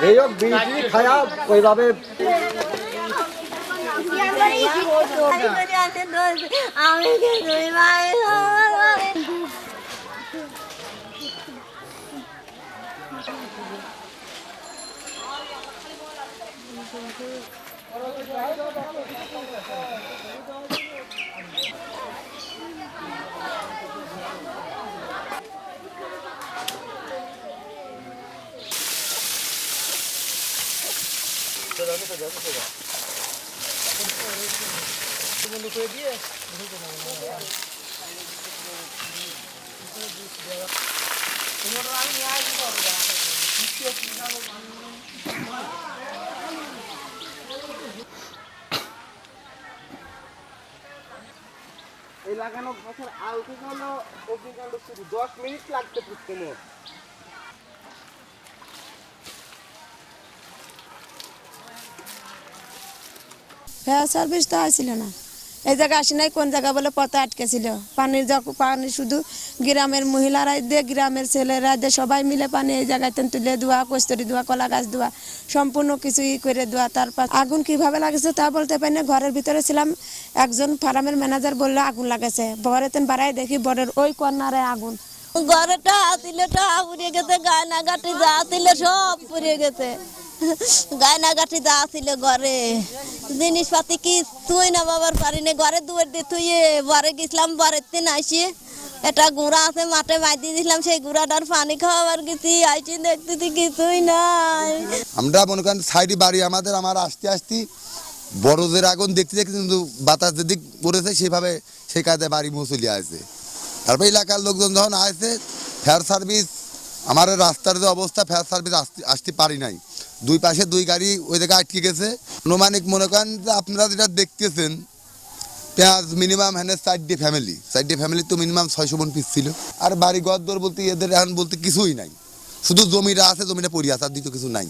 এই হোক বিড়ি খায়া ওইভাবে আমি কিছুই এই লাগানো গাছের আল থেকে হলো অগ্নিকাণ্ড শুরু। দশ মিনিট লাগতে পুষতে ফায়ার সার্ভিস তো আসছিল না। এই আসি নাই, কোন জায়গা বলে পথে আটকেছিল। পানির পানি শুধু গ্রামের গ্রামের ছেলেরা সবাই মিলে পানি এই জায়গায় তুলে কস্তরি কলা গাছ সম্পূর্ণ কিছু ই করে তারপর আগুন কীভাবে লাগেছে তা বলতে পারি না। ঘরের ভিতরে ছিলাম, একজন ফার্মের ম্যানেজার বলল, আগুন লাগেছে। বরেতেন বাড়াই দেখি বরের ওই কর্নারে আগুন। ঘরেটা আতিলেটা পুড়ে গেছে, গায়না গাটি যা ছিল সব পুড়ে গেছে। গায়না গাটি যা ছিল ঘরে। জিনিসপাতি কি তুই না বাবার পারি না ঘরে দুয়ার দিয়ে তুই বরে গেছিলাম, বরের দিন আসি একটা গুড়া আছে মাঠে বাইদি দিছিলাম, সেই গুড়াটার পানি খাওয়াবার গেছি আইছি দেখতেছি কিছুই নাই। আমরা মনে করেন সাইডে বাড়ি আমাদের, আমার আসতে আসতে বড়দের আগুন দেখতে দেখতে কিন্তু বাতাস যেদিক পড়েছে, সেভাবে সেই কাজে বাড়ি মুসলিয়া আছে তারপর এলাকার লোকজন যখন আসছে ফায়ার সার্ভিস আমার রাস্তার যে অবস্থা, ফায়ার সার্ভিস আসতে পারি নাই। দুই পাশে দুই গাড়ি ওই জায়গায় আটকে গেছে। অনুমানিক মনে করেন যে আপনারা যেটা দেখতেছেন, পেঁয়াজ মিনিমাম হ্যাঁ ডে ফ্যামিলি চারটে ফ্যামিলি তো মিনিমাম ছয়শো বোন পিস ছিল। আর বাড়ি ঘর বলতে, এদের এখন বলতে কিছুই নাই। শুধু জমিটা আছে, জমিটা পড়িয়া আছে, আর দ্বিতীয় কিছু নাই।